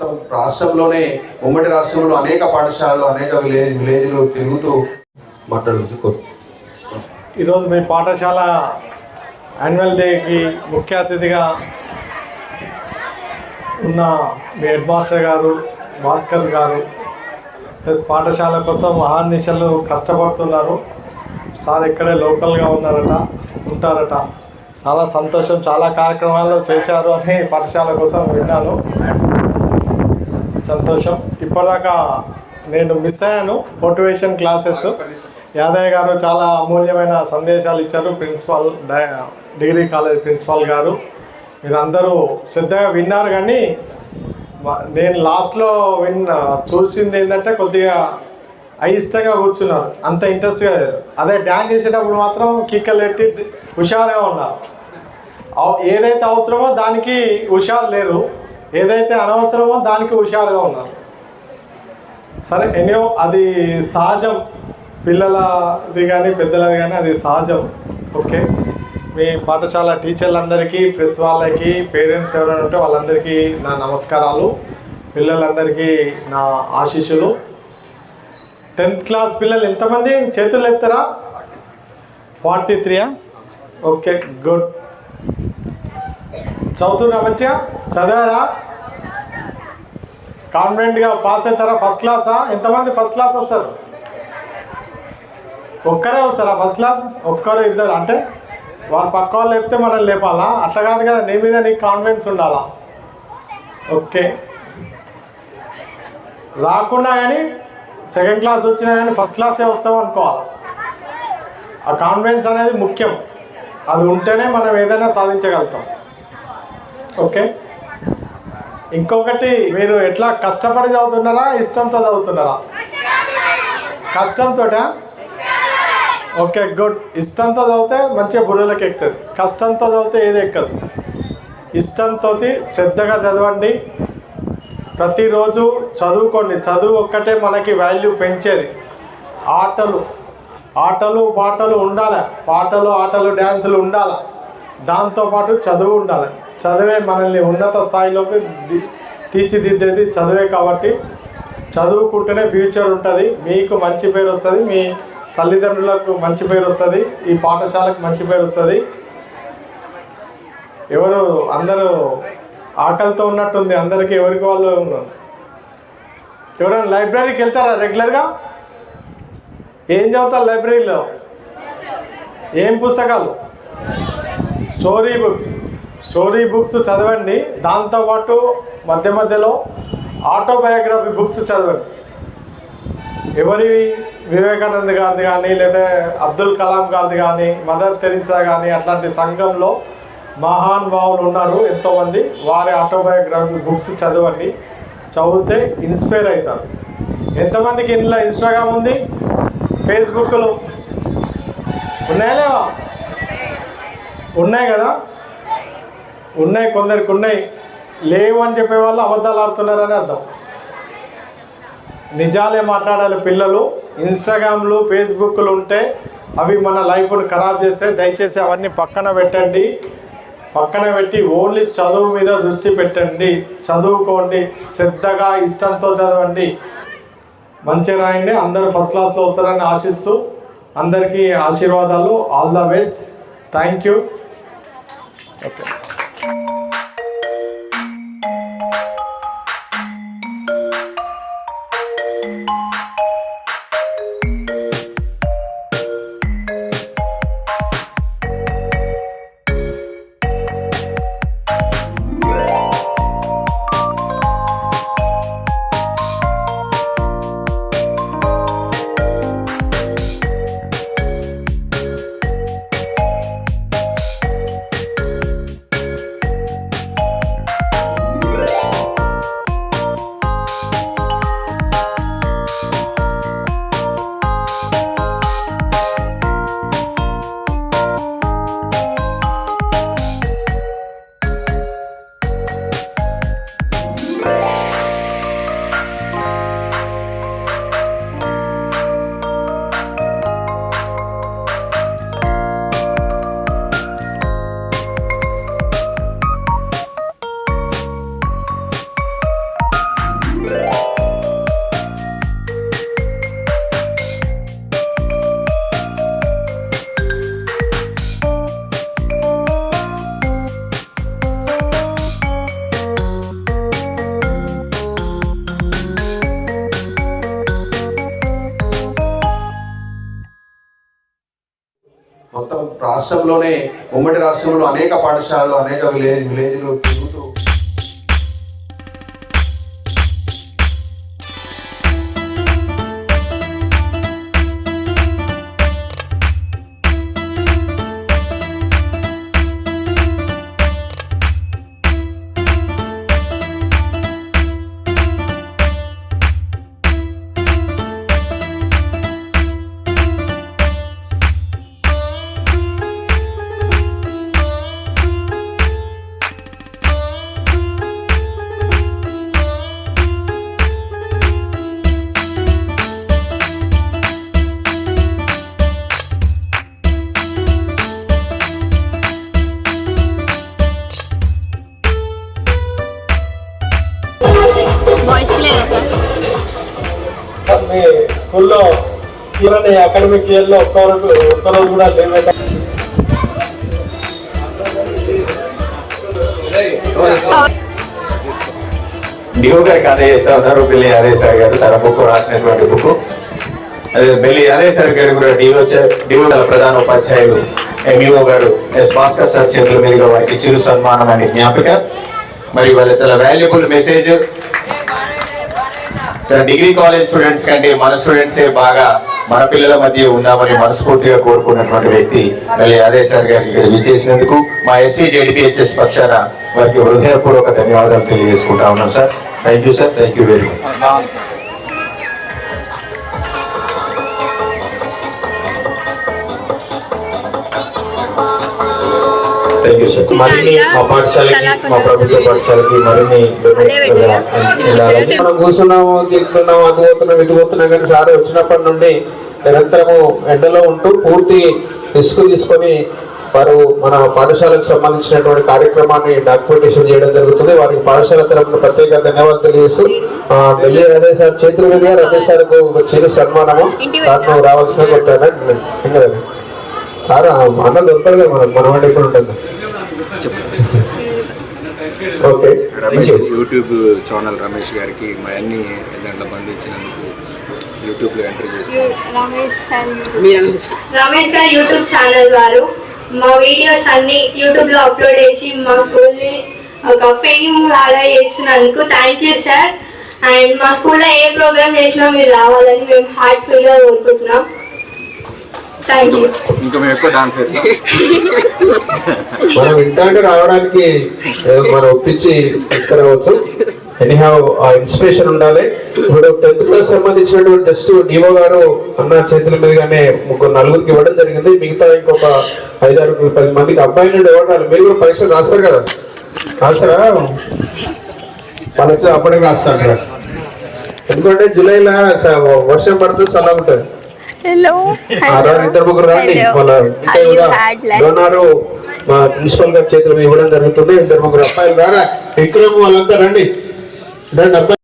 మొత్తం రాష్ట్రంలోనే ఉమ్మడి రాష్ట్రంలో అనేక పాఠశాలలు అనేక విలేజ్ విలేజ్లు తిరుగుతూ మాట్లాడుతూ ఈరోజు మీ పాఠశాల యాన్యువల్ డేకి ముఖ్య అతిథిగా ఉన్న మీ హెడ్ మాస్టర్ గారు భాస్కర్ గారు ప్లస్ పాఠశాల కోసం ఆహర్నిశలు కష్టపడుతున్నారు. సార్ ఇక్కడే లోకల్గా ఉన్నారట ఉంటారట. చాలా సంతోషం చాలా కార్యక్రమాలు చేశారు అని పాఠశాల కోసం విన్నాను. సంతోషం. ఇప్పటిదాకా నేను మిస్ అయ్యాను మోటివేషన్ క్లాసెస్ యాదయ్య గారు చాలా అమూల్యమైన సందేశాలు ఇచ్చారు ప్రిన్సిపాల్ డిగ్రీ కాలేజ్ ప్రిన్సిపాల్ గారు. మీరందరూ శ్రద్ధగా విన్నారు కానీ నేను లాస్ట్లో విన్ చూసింది ఏంటంటే కొద్దిగా అయిష్టంగా కూర్చున్నారు. అంత ఇంట్రెస్ట్గా లేదు. అదే డ్యాన్స్ చేసేటప్పుడు మాత్రం కిక్కలు పెట్టి హుషారుగా ఉన్నారు. ఏదైతే అవసరమో దానికి హుషారు లేరు. ఏదైతే అనవసరమో దానికి హుషారుగా ఉన్నారు. సరే ఎన్నో అది సహజం. పిల్లలది కానీ పెద్దలది కానీ అది సహజం. ఓకే? మీ పాఠశాల టీచర్లందరికీ ప్రెస్ వాళ్ళకి పేరెంట్స్ ఎవరైనా ఉంటే వాళ్ళందరికీ నా నమస్కారాలు. పిల్లలందరికీ నా ఆశీస్సులు. టెన్త్ క్లాస్ పిల్లలు ఎంతమంది? చేతులు ఎత్తారా? ఫార్టీ త్రీయా ఓకే గుడ్. చదువుతున్నా మంచిగా? చదివారా? కాన్ఫిడెంట్గా పాస్ అవుతారా? ఫస్ట్ క్లాసా? ఎంతమంది ఫస్ట్ క్లాస్ వస్తారు? ఒక్కరే వస్తారా ఫస్ట్ క్లాస్? ఒక్కరు ఇద్దరు. అంటే వారు పక్క వాళ్ళు లేపితే మనం లేపాలా? అట్లా కాదు కదా నీ మీద నీకు కాన్ఫిడెన్స్ ఉండాలా? ఓకే. రాకుండా కానీ సెకండ్ క్లాస్ వచ్చినా కానీ ఫస్ట్ క్లాసే వస్తాం అనుకోవాలి? ఆ కాన్ఫిడెన్స్ అనేది ముఖ్యం. అది ఉంటేనే మనం ఏదైనా సాధించగలుగుతాం. ఓకే? ఇంకొకటి మీరు ఎట్లా కష్టపడి చదువుతున్నారా ఇష్టంతో చదువుతున్నారా? కష్టంతోటా? Okay good. ఇష్టంతో చదివితే మంచిగా బుర్రలకు ఎక్కుతుంది. కష్టంతో చదివితే ఏది ఎక్కదు. ఇష్టంతో శ్రద్ధగా చదవండి. ప్రతిరోజు చదువుకోండి. చదువు ఒక్కటే మనకి వాల్యూ పెంచేది. ఆటలు. ఆటలు పాటలు ఉండాలి. పాటలు ఆటలు డ్యాన్సులు ఉండాలి. దాంతోపాటు చదువు ఉండాలి. చదివే మనల్ని ఉన్నత స్థాయిలోకి తీర్చిదిద్దేది చదివే కాబట్టి చదువుకుంటేనే ఫ్యూచర్ ఉంటుంది. మీకు మంచి పేరు వస్తుంది మీ తల్లిదండ్రులకు మంచి పేరు వస్తుంది ఈ పాఠశాలకు మంచి పేరు వస్తుంది. ఎవరు అందరూ ఆకలితో ఉన్నట్టుంది అందరికీ ఎవరికి వాళ్ళు ఉన్నారు? ఎవరైనా లైబ్రరీకి వెళ్తారా రెగ్యులర్గా? ఏం చదువుతారు లైబ్రరీలో? ఏం పుస్తకాలు? Story books. స్టోరీ బుక్స్ చదవండి. దాంతోపాటు మధ్య మధ్యలో ఆటోబయోగ్రఫీ బుక్స్ చదవండి. ఎవరి వివేకానంద్ గారిది కానీ లేదా అబ్దుల్ కలాం గారిది కానీ మదర్ తెరిసా కానీ అట్లాంటి సంఘంలో మహాన్ భావులు ఉన్నారు ఎంతోమంది. వారి ఆటోబయోగ్రఫీ బుక్స్ చదవండి. చదివితే ఇన్స్పైర్ అవుతారు. ఎంతమందికి ఇంట్లో ఇన్స్టాగ్రామ్ ఉంది? ఫేస్బుక్లు ఉన్నాయా లేవా? ఉన్నాయి కదా? ఉన్నాయి కొందరికి ఉన్నాయి. లేవు అని చెప్పే వాళ్ళు అబద్ధాలు ఆడుతున్నారని అర్థం. నిజాలే మాట్లాడాలి పిల్లలు. ఇన్స్టాగ్రామ్లు ఫేస్బుక్లు ఉంటే అవి మన లైఫ్ను ఖరాబ్ చేస్తే దయచేసి అవన్నీ పక్కన పెట్టండి. పక్కన పెట్టి ఓన్లీ చదువు మీద దృష్టి పెట్టండి. చదువుకోండి. శ్రద్ధగా ఇష్టంతో చదవండి. మంచిగా రాయండి. అందరూ ఫస్ట్ క్లాస్లో వస్తారని ఆశిస్తూ అందరికీ ఆశీర్వాదాలు. All the best. Thank you. Okay. రాష్ట్రంలోనే ఉమ్మడి రాష్ట్రంలో అనేక పాఠశాలలు అనేక విలేజ్ విలేజ్లు స్కూల్లో ఇవన్నీ అకాడమిక్ ఇయర్లో ఒక్క రోజు కూడా రోజు కూడా గారి కథ గారికి అందజేస్తా ఉన్నారు బెల్లి గారు తన బుక్ రాసినటువంటి బుక్ అదే బెల్లి ఆదేశారి గారు కూడా డిఓ డిఓ గారి ప్రధాన ఉపాధ్యాయులు ఎంఈఓ గారు ఎస్ భాస్కర్ సార్ చేతుల మీదుగా వారికి చిరు సన్మానం అనే జ్ఞాపిక. మరి వాళ్ళ చాలా valuable message degree college students కంటే మన స్టూడెంట్సే బాగా మన పిల్లల మధ్య ఉందామని మనస్ఫూర్తిగా కోరుకున్నటువంటి వ్యక్తి మళ్ళీ ఆదేశారి గారికి ఇక్కడ విచ్చేసినందుకు మా ఎస్వీ జెడిపిహెచ్ఎస్ పక్షాన వారికి హృదయపూర్వక ధన్యవాదాలు తెలియజేసుకుంటా ఉన్నాం sir. Thank you sir thank you very much thank you sir మరిన్ని మా పాఠశాలకి మా ప్రభుత్వ పాఠశాలకి మరిన్ని మనం కూర్చున్నాము తింటున్నాము అది పోతున్నాం ఇది పోతున్నాం కానీ సార్ వచ్చినప్పటి నుండి నిరంతరము ఎండలో ఉంటూ పూర్తి రిస్క్ తీసుకొని వారు మన పాఠశాలకు సంబంధించినటువంటి కార్యక్రమాన్ని డాక్యుమెంటేషన్ చేయడం జరుగుతుంది. వారికి పాఠశాల తరఫున ప్రత్యేక ధన్యవాదాలు తెలియజేస్తూ ఢిల్లీ రదే సార్ చేతుల మీదుగా రదే సార్కు ఒక చిరు సన్మానము. సార్ను రావాల్సిన కొట్టాను అన్న దొరకదు కదా మనం మన వాడి ఎక్కడ ఉంటుంది? రమేష్ యూట్యూబ్ ఛానల్ రమేష్ గారికి మా అన్ని దాంట్లో బంధించినందుకు యూట్యూబ్లో ఎంటర్ చేస్తాను. Ramesh sir Ramesh sir YouTube channel వారు. మా వీడియోస్ అన్ని యూట్యూబ్లో అప్లోడ్ చేసి మా స్కూల్ని ఒక ఫేమ్ లాగా చేస్తున్నందుకు థ్యాంక్ యూ సార్ అండ్ మా స్కూల్లో ఏ ప్రోగ్రామ్ చేసినా మీరు రావాలని మేము హార్ట్ఫుల్గా కోరుకుంటున్నాం. ఇంకా మేము ఎక్కువ డాన్స్ చేస్తాం. మనం ఇంటాంటి రావడానికి మనం ఒప్పించి తీసుకురావచ్చు. ఎనీహౌ ఆ ఇన్స్పిరేషన్ ఉండాలి. ఇప్పుడు టెన్త్ క్లాస్ సంబంధించినటువంటి టెస్ట్ డివో గారు అన్న చేతుల మీదుగానే ముగ్గురు నలుగురికి ఇవ్వడం జరిగింది. మిగతా ఇంకొక ఐదారు పది మందికి అబ్బాయి నుండి ఇవ్వడాలి. మీరు కూడా పరీక్షలు రాస్తారు కదా? రాస్తారా? వాళ్ళు వచ్చి అప్పటికి రాస్తారు కదా. ఎందుకంటే జూలైలో వర్షం పడితే చల్లగా ఉంటుంది. హలో ఇద్దరు ముగ్గురు రండి. డోనారు మా ప్రిన్సిపల్ గారి చేతులు మీద ఇవ్వడం జరుగుతుంది. ఇద్దరు ముగ్గురు అబ్బాయిలు రారా విక్రమ్ వాళ్ళంతా రండి. రండి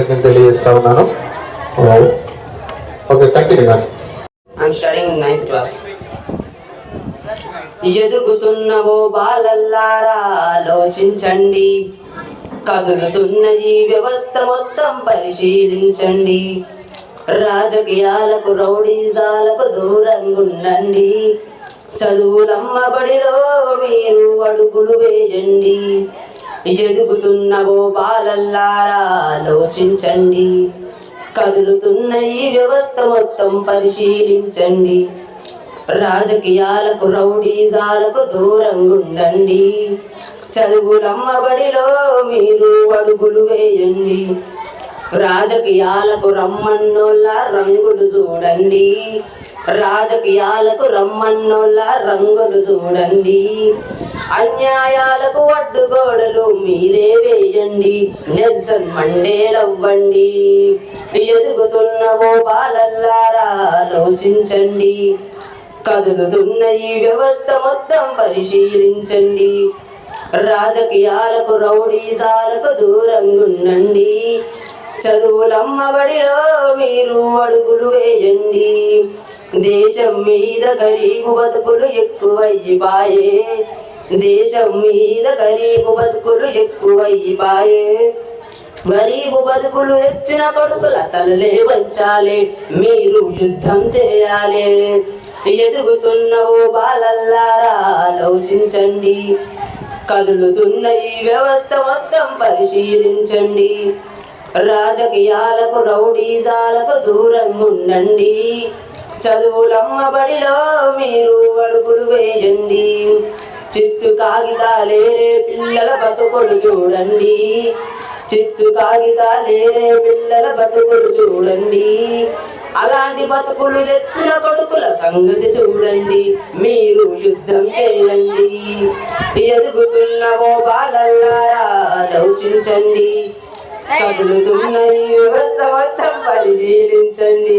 కృతజ్ఞతలు తెలియజేస్తా ఉన్నాను. ఓకే కంటిన్యూ కానీ ఐఎమ్ studying నైన్త్ క్లాస్ ఎదుగుతున్న ఓ బాలల్లారా ఆలోచించండి. కదులుతున్న ఈ వ్యవస్థ మొత్తం పరిశీలించండి. రాజకీయాలకు రౌడీజాలకు దూరంగా ఉండండి చదువులమ్మ బడిలో మీరు అడుగులు వేయండి. ఎదుగుతున్న ఓ బాలల్లారా ఆలోచించండి కదులుతున్న ఈ వ్యవస్థ మొత్తం పరిశీలించండి. రాజకీయాలకు రౌడీజాలకు దూరం ఉండండి చదువులమ్మ బడిలో మీరు అడుగులు వేయండి. రాజకీయాలకు రమ్మన్నోళ్ళ రంగులు చూడండి. రాజకీయాలకు రమ్మన్నోళ్ళ రంగులు చూడండి. అన్యాయాలకు అడ్డుగోడలు మీరే వేయండి. నెల్సన్ మండేలవ్వండి ఎదుగుతున్న ఓ బాలల్లారా ఆలోచించండి. కదులుతున్న ఈ వ్యవస్థ మొత్తం పరిశీలించండి. రాజకీయాలకు రౌడీజాలకు దూరంగా ఉండండి చదువులమ్మ బడిలో మీరు అడుగులు వేయండి. దేశం మీద గరీబు బతుకులు ఎక్కువయ్యిపాయే దేశం మీద గరీబు బతుకులు ఎక్కువయ్యిపాయే గరీబు బతుకులు తెచ్చిన కొడుకుల తల్లే వంచాలి. మీరు యుద్ధం చేయాలి. ఎదుగుతున్న ఓ బాలల్లారా ఆలోచించండి. కదులుతున్న ఈ వ్యవస్థ మొత్తం పరిశీలించండి. రాజకీయాలకు రౌడీజాలకు దూరంగా ఉండండి. చదువులమ్మ బడిలో మీరు అడుగులు వేయండి. చిత్తు కాగితాలేరే పిల్లల బతుకులు చూడండి. చిత్తు కాగితాలేరే పిల్లల బతుకులు చూడండి. అలాంటి బతుకులు తెచ్చిన కొడుకుల సంగతి చూడండి. మీరు యుద్ధం చేయండి. ఎదుగుతున్న ఓ బాలల్లారా ఆలోచించండి. కదులుతున్న ఈ వ్యవస్థ మొత్తం పరిశీలించండి